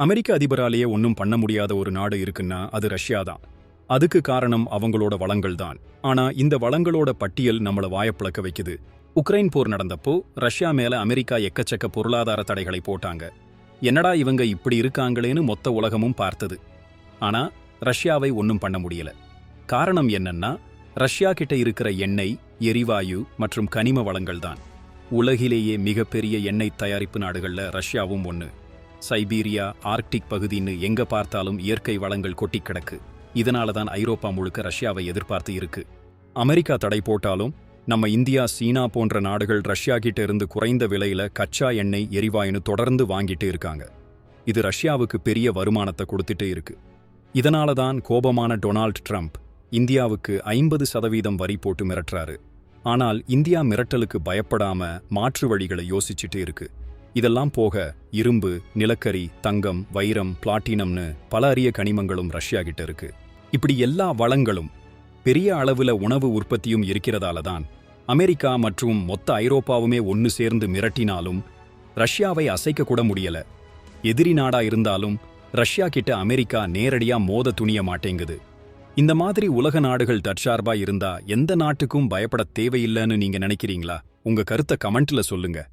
அமெரிக்க அதிபராலேயே ஒன்றும் பண்ண முடியாத ஒரு நாடு இருக்குன்னா அது ரஷ்யா தான் அதுக்கு காரணம் அவங்களோட வளங்கள் தான் ஆனா இந்த வளங்களோட பட்டியல் நம்மள வாயப்பிளக்க வைக்குது. உக்ரைன் போர் நடந்தப்போ ரஷ்யா மேல அமெரிக்கா எக்கச்சக்க பொருளாதார தடைகளை போட்டாங்க. என்னடா இவங்க இப்படி இருக்காங்களேன்னு மொத்த உலகமும் பார்த்தது. ஆனா ரஷ்யாவை ஒன்றும் பண்ண முடியல. காரணம் என்னன்னா ரஷ்யா கிட்ட இருக்கிற எண்ணெய் எரிவாயு மற்றும் கனிம வளங்கள் தான் உலகிலேயே மிகப்பெரிய எண்ணெய் தயாரிப்பு நாடுகள்ல ரஷ்யாவும் ஒன்று சைபீரியா ஆர்க்டிக் பகுதின்னு எங்க பார்த்தாலும் இயற்கை வளங்கள் கொட்டி கிடக்கு. இதனால தான் ஐரோப்பா முழுக்க ரஷ்யாவை எதிர்பார்த்து இருக்கு. அமெரிக்கா தடை போட்டாலும் நம்ம இந்தியா சீனா போன்ற நாடுகள் ரஷ்யா கிட்ட இருந்து குறைந்த விலையில கச்சா எண்ணெய் எரிவாயுன்னு தொடர்ந்து வாங்கிட்டு இருக்காங்க. இது ரஷ்யாவுக்கு பெரிய வருமானத்தை கொடுத்துட்டு இருக்கு. இதனால தான் கோபமான டொனால்ட் ட்ரம்ப் இந்தியாவுக்கு ஐம்பது சதவீதம் வரி போட்டு மிரட்டுறாரு. ஆனால் இந்தியா மிரட்டலுக்கு பயப்படாம மாற்று வழிகளை யோசிச்சுட்டு இருக்கு. இதெல்லாம் போக இரும்பு நிலக்கரி தங்கம் வைரம் பிளாட்டினம்னு பல அரிய கனிமங்களும் ரஷ்யா கிட்ட இருக்கு. இப்படி எல்லா வளங்களும் பெரிய அளவுல உணவு உற்பத்தியும் இருக்கிறதால தான் அமெரிக்கா மற்றும் மொத்த ஐரோப்பாவுமே ஒன்னு சேர்ந்து மிரட்டினாலும் ரஷ்யாவை அசைக்க கூட முடியல. எதிரி நாடா இருந்தாலும் ரஷ்யா கிட்ட அமெரிக்கா நேரடியா மோத துணிய மாட்டேங்குது. இந்த மாதிரி உலக நாடுகள் தற்சார்பா இருந்தா எந்த நாட்டுக்கும் பயப்பட தேவையில்லைன்னு நீங்க நினைக்கிறீங்களா? உங்க கருத்தை கமெண்ட்ல சொல்லுங்க.